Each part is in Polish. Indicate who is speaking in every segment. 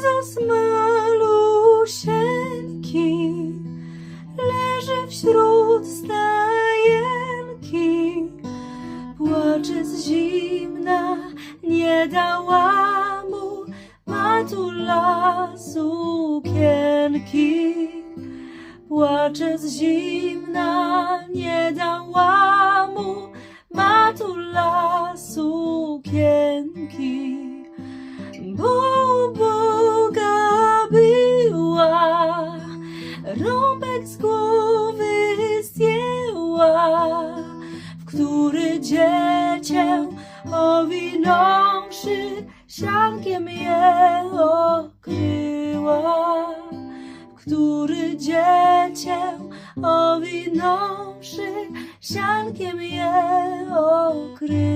Speaker 1: Jezus malusieńki leży wśród stajenki. Płacze z zimna, nie dała mu matula sukienki. Płacze z zimna, nie dała mu matula sukienki. Rąbek z głowy zdjęła, w który dziecię owinąwszy, siankiem je okryła. W który dziecię owinąwszy, siankiem je okryła.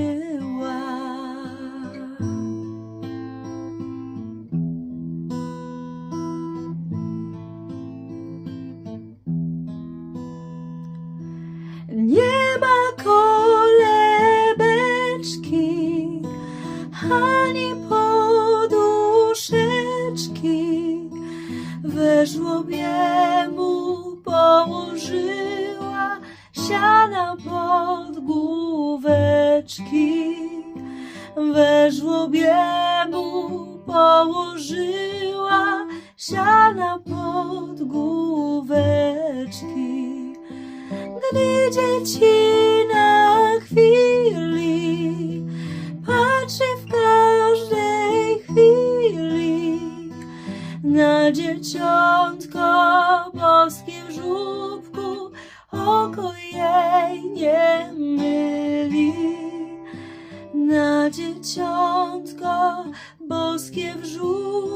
Speaker 1: Ani poduszeczki. We żłobie mu położyła siana pod główeczki. We żłobie mu położyła siana pod główeczki. Gdy dziecina dzieciątko boskie w żółbku, oko jej nie myli. Na dzieciątko boskie w żółbku,